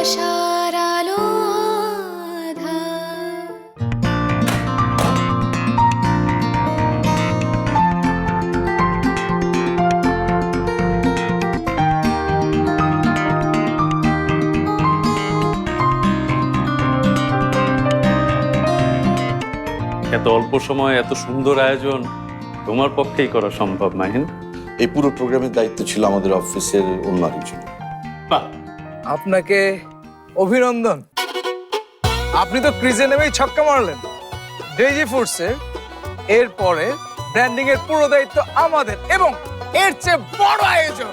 আশার আলো আধার এত অল্প সময়ে এত সুন্দর আয়োজন তোমার পক্ষেই করা সম্ভব মাহিন। এই পুরো প্রোগ্রামের দায়িত্ব ছিল আমাদের অফিসের অন্য আরেকজন। বাহ! আপনাকে অভিনন্দন। আপনি তো ক্রিজে নেমেই ছক্কা মারলেন। ডেজি ফুডসের এরপরে ব্র্যান্ডিং এর পুরো দায়িত্ব আমাদের এবং এর চেয়ে বড় আয়োজন।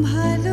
ভালো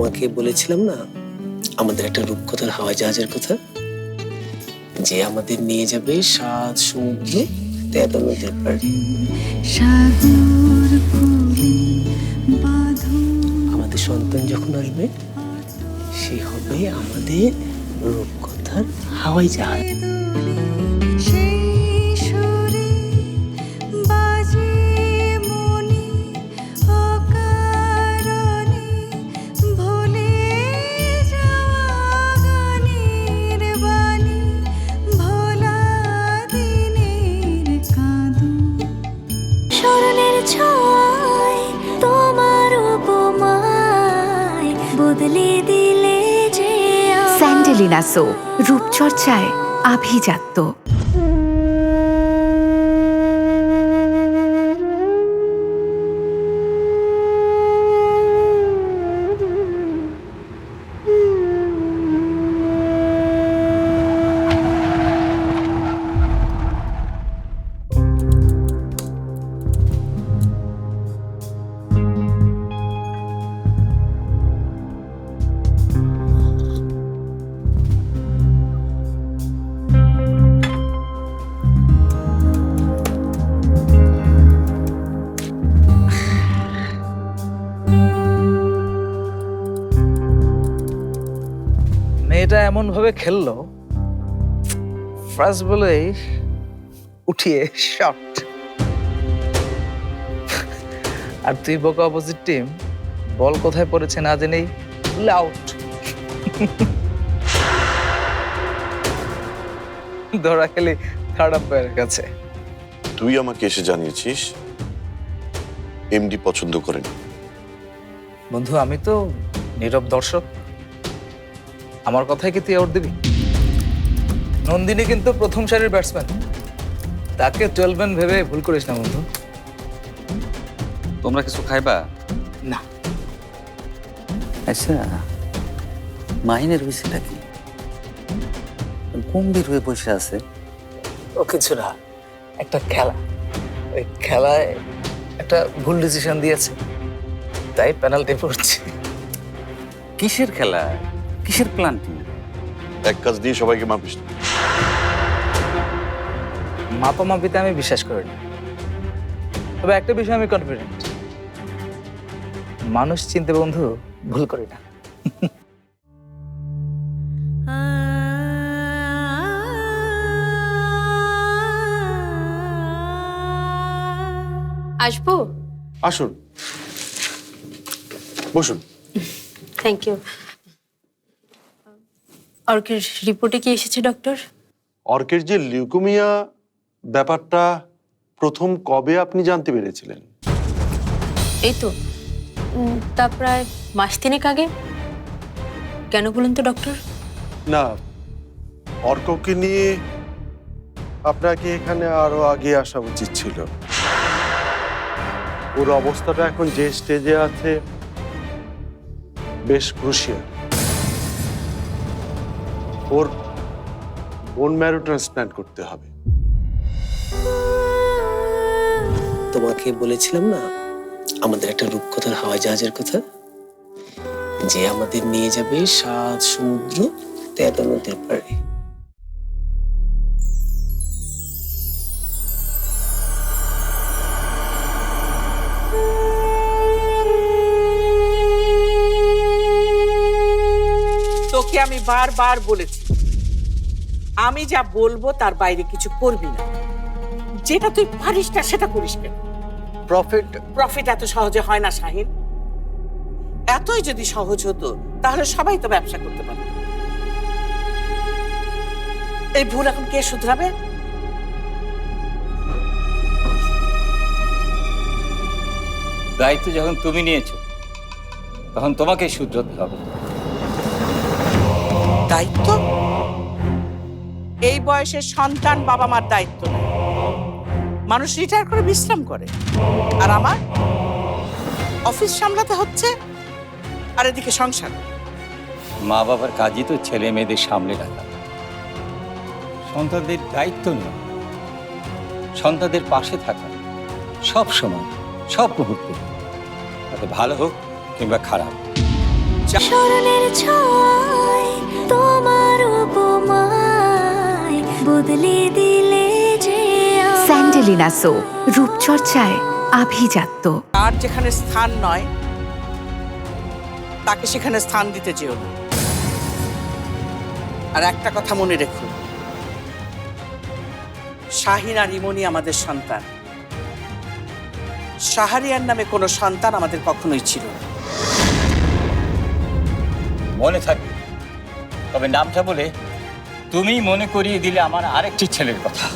তোমাকে বলেছিলাম না? আমাদের একটা রূপকথার হাওয়া জাহাজের কথা। যে আমাদের নিয়ে যাবে সাত সমুদ্রে তেরো নদীর পাড়ে আমাদের সন্তান যখন আসবে সে হবে আমাদের রূপকথার হাওয়াই জাহাজ। স্যান্ডেলিনা রূপচর্চায় আভিজাত্য। এমন ভাবে খেললো ফার্স্ট বলে উঠিয়ে শট আর তুই বোকা অপোজিট টিম বল কোথায় পড়েছে না জেনেই আউট ধরা খেলি থার্ড আম্পায়ারের কাছে। তুই আমাকে এসে জানিয়েছিস এমডি পছন্দ করেন। বন্ধু আমি তো নীরব দর্শক। আমার কথাই কি তুই আউট দিবি? নন্দিনী কিন্তু প্রথম সারির ব্যাটসম্যান তাকে টুয়েলভ ভেবে ভুল করিস না বন্ধু। তোমরা কিছু খাইবা? না। আচ্ছা মাহিনের হয়েছেটা কি? গম্ভীর হয়ে বসে আছে। ও কিছু না। একটা খেলা। ওই খেলায় একটা ভুল ডিসিশন দিয়েছে। তাই পেনাল্টি পড়ছে। কিসের খেলা? কিসের প্ল্যান্টিং এক কাজ দিয়ে সবাইকে মাপিস না। মাপামাপিতে আমি বিশ্বাস করি না। তবে একটা বিষয় আমি কনফিডেন্ট মানুষ চিনতে বন্ধু ভুল করি না। আসব আসুন। বসুন। থ্যাংক ইউ অর্কের রিপোর্টে কি এসেছে ডক্টর? অর্কের যে লিউকোমিয়া ব্যাপারটা প্রথম কবে আপনি জানতে পেরেছিলেন? এই তো তা প্রায় মাস তিনেক আগে। কেন বলুন তো ডক্টর? না অর্ককে নিয়ে আপনাকে এখানে আরও আগে আসা উচিত ছিল। ওর অবস্থাটা এখন যে স্টেজে আছে বেশ ক্রুশিয়াল ওর বোন ম্যারো ট্রান্সপ্ল্যান্ট করতে হবে। তোমাকে বলেছিলাম না আমাদের একটা রূপকথার হাওয়াই জাহাজের কথা? যে আমাদের নিয়ে যাবে সাত সমুদ্র তেরো নদীর পাড়ে। তোকে আমি বারবার বলেছি আমি যা বলব তার বাইরে কিছু করবি না। যেটা তুই পারিস না সেটা করিস কেন প্রফিট প্রফিট এত সহজে হয় না শাহিন। এতই যদি সহজ হতো তাহলে সবাই তো ব্যবসা করতে পারত। এই ভুল এখন কে শুধরাবে? দায়িত্ব যখন তুমি নিয়েছো তখন তোমাকে শুধরতে হবে। দায়িত্ব? এই বয়সে সন্তান বাবা মার দায়িত্ব নেয়। মানুষ রিটায়ার করে বিশ্রাম করে। আর আমার অফিস সামলাতে হচ্ছে আর এদিকে সংসার। মা বাবার কাজই তো ছেলে মেয়েদের সামলে রাখা। সন্তানদের দায়িত্ব নেওয়া। সন্তানদের পাশে থাকা। সব সময় সব মুহূর্তে। তাতে ভালো হোক কিংবা খারাপ। স্মরণের ছয় তোমার উপমায় বদলে দিলে যে স্যান্ডেলিনা সো রূপচর্চায় আভিজাত্য। তার যেখানে স্থান নয় তাকে সেখানে স্থান দিতে না। আর একটা কথা মনে রেখো শাহিন আর ইমনি আমাদের সন্তান। শাহারিয়ার নামে কোনো সন্তান আমাদের কখনোই ছিল না। মনে থাকবে তবে নামটা বলে তুমি মনে করিয়ে দিলে আমার আরেকটি ছেলের কথা।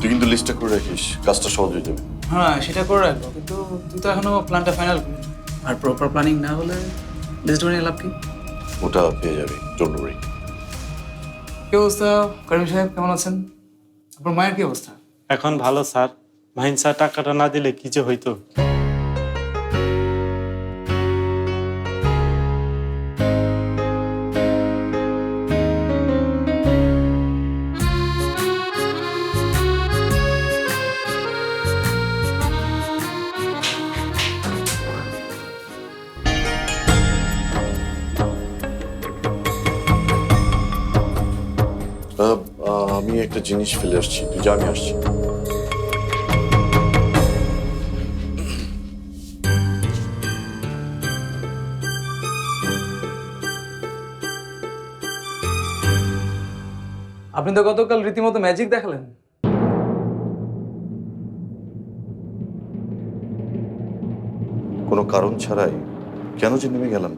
তুই কিন্তু লিস্টটা করে রাখিস কাজটা সহজ হয়ে যাবে। হ্যাঁ সেটা করে রাখব কিন্তু তুই তো এখনও প্ল্যানটা ফাইনাল করিস আর প্রপার প্ল্যানিং না হলে লিস্ট বানিয়ে লাভ কি? ওটা পেয়ে যাবি ডোন্ট ওয়ারি কি অবস্থা? করিম সাহেব কেমন আছেন? আপনার মায়ের কি অবস্থা? এখন ভালো, স্যার। মাহিন স্যার, টাকাটা না দিলে কি যে হইতো? জিনিস ফেলে আসছি তুই যা আমি আসছি আপনি তো গতকাল রীতিমতো ম্যাজিক দেখালেন। কোনো কারণ ছাড়াই কেন যে নেমে গেলাম?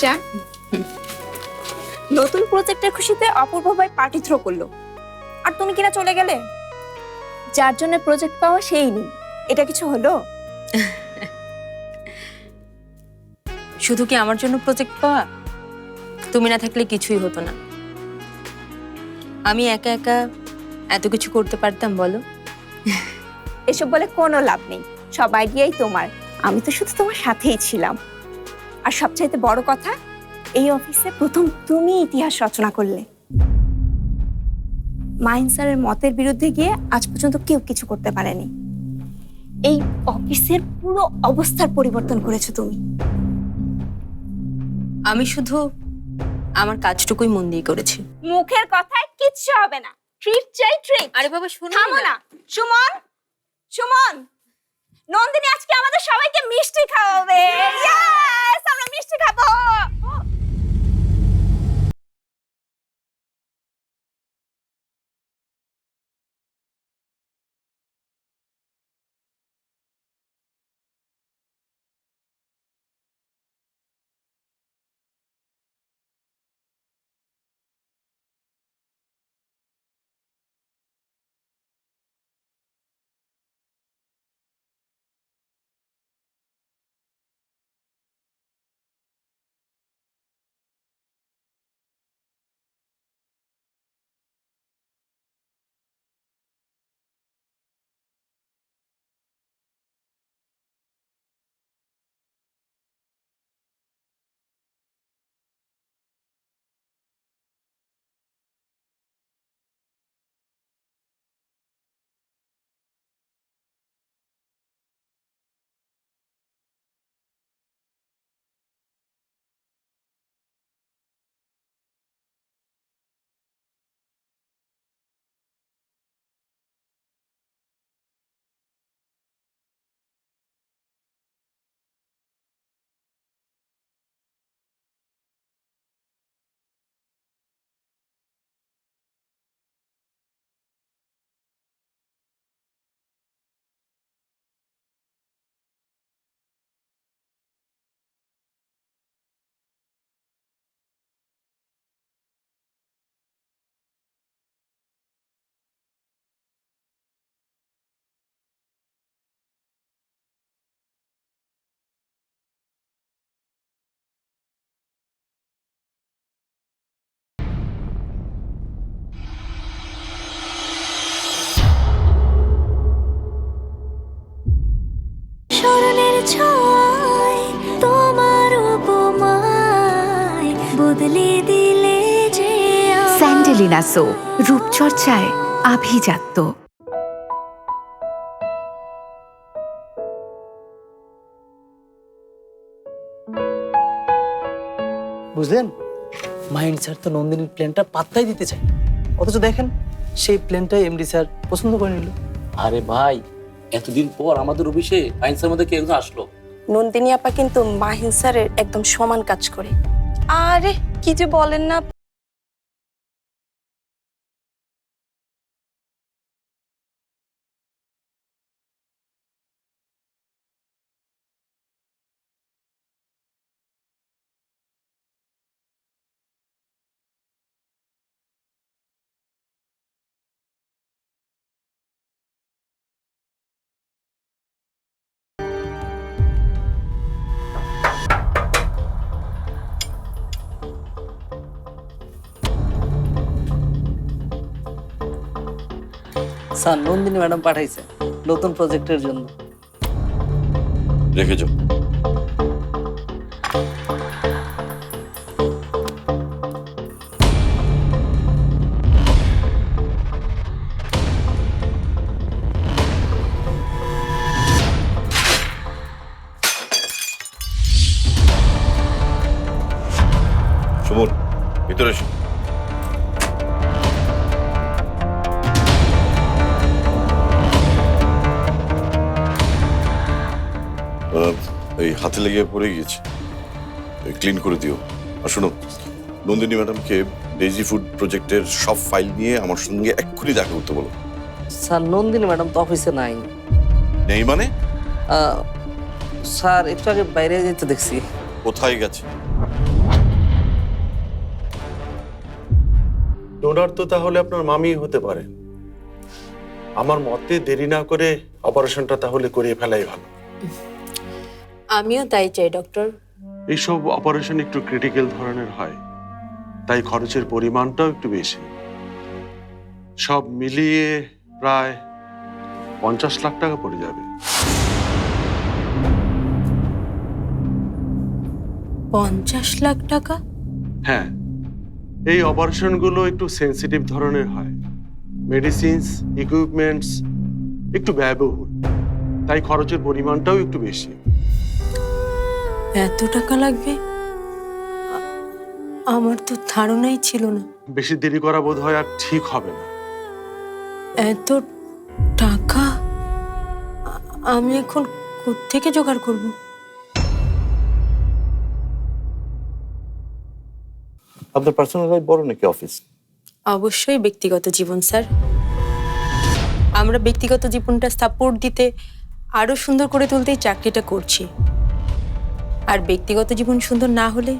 চা নতুন প্রজেক্টের খুশিতে অপূর্ব ভাই পার্টি থ্রো করল। আর তুমি কিনা চলে গেলে? যার জন্য প্রজেক্ট পাওয়া সেই নেই। এটা কিছু হলো? শুধু কি আমার জন্য প্রজেক্ট পাওয়া? তুমি না থাকলে কিছুই হতো না। আমি একা একা এত কিছু করতে পারতাম বলো? এসব বলে কোনো লাভ নেই। সব আইডিয়াই তোমার। আমি তো শুধু তোমার সাথেই ছিলাম। আর সবচাইতে বড় কথা এই অফিসে প্রথম তুমি ইতিহাস রচনা করলে। মাইন স্যারের মতের বিরুদ্ধে গিয়ে আজ পর্যন্ত কেউ কিছু করতে পারেনি। এই অফিসের পুরো অবস্থার পরিবর্তন করেছ তুমি। আমি শুধু আমার কাজটুকুই মন দিয়ে করেছি। মুখের কথায় কিচ্ছু হবে না। ট্রিট চাই ট্রিট। আরে বাবা শোনো থামো না। সুমন সুমন নন্দিনী আজকে আমাদের সবাইকে মিষ্টি খাওয়াবে। Yes! আমরা মিষ্টি খাব ছয় তোমার উপমায় বদলে দিলে যে স্যান্ডেলিনা সো রূপচর্চায় আভিজাত্য। বুঝলেন? মাইন্ড স্যার তো নন্দিনীর প্ল্যানটা পাত্তাই দিতে চায়। অথচ দেখেন সেই প্ল্যানটাই এমডি স্যার পছন্দ করে নিল। আরে ভাই এতদিন পর আমাদের অফিসে আইনসার মধ্যে কে একজন আসলো। নন্দিনী আপা কিন্তু মাহিন স্যারের একদম সমান কাজ করে। আরে কি যে বলেন না। স্যার নন্দিনী ম্যাডাম পাঠাইছে নতুন প্রজেক্টের জন্য। রেখে যাও এই হাতে লেগে পড়ে গিয়েছে। ক্লিন করে দিও। আর শোনো নন্দিনী ম্যাডামকে ডেজি ফুড প্রজেক্টের সব ফাইল নিয়ে আমার সঙ্গে এক্ষুনি দেখা করতে বলো। স্যার নন্দিনী ম্যাডাম তো অফিসে নাই। নেই মানে? স্যার একটু আগে বাইরে যেতে দেখছি। কোথায় গেছে? ডোনার তো তাহলে আপনার মামি হতে পারে। আমার মতে দেরি না করে অপারেশনটা তাহলে করিয়ে ফেলাই ভালো। আমিও তাই চাই ডক্টর। এইসব অপারেশন একটু ক্রিটিক্যাল ধরনের হয়। তাই খরচের পরিমাণটাও একটু বেশি। সব মিলিয়ে প্রায় পঞ্চাশ লাখ টাকা পড়ে যাবে। পঞ্চাশ লাখ টাকা? হ্যাঁ। এই অপারেশনগুলো একটু সেনসিটিভ ধরনের হয়। মেডিসিনস ইকুইপমেন্টস একটু ব্যয়বহুল। তাই খরচের পরিমাণটাও একটু বেশি। এত টাকা লাগবে? আমার তো ধারণাই ছিল না। বেশি দেরি করা বোধ হয় আর ঠিক হবে না। এত টাকা? আমি এখন থেকে জোগাড় করব? আপনার পার্সোনাল লাইফ বড় নাকি অফিস অবশ্যই ব্যক্তিগত জীবন স্যার। আমরা ব্যক্তিগত জীবনটা সাপোর্ট দিতে আরও সুন্দর করে তুলতেই চাকরিটা করছি। আর ব্যক্তিগত জীবন সুন্দর না হলে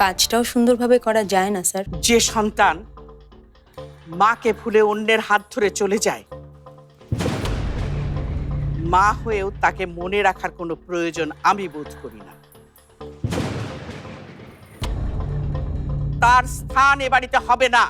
কাজটাও সুন্দরভাবে করা যায় না, স্যার। যে সন্তান মাকে ভুলে অন্যের হাত ধরে চলে যায়, মা হয়েও তাকে মনে রাখার কোনো প্রয়োজন আমি বোধ করি না। তার স্থান এ বাড়িতে হবে না।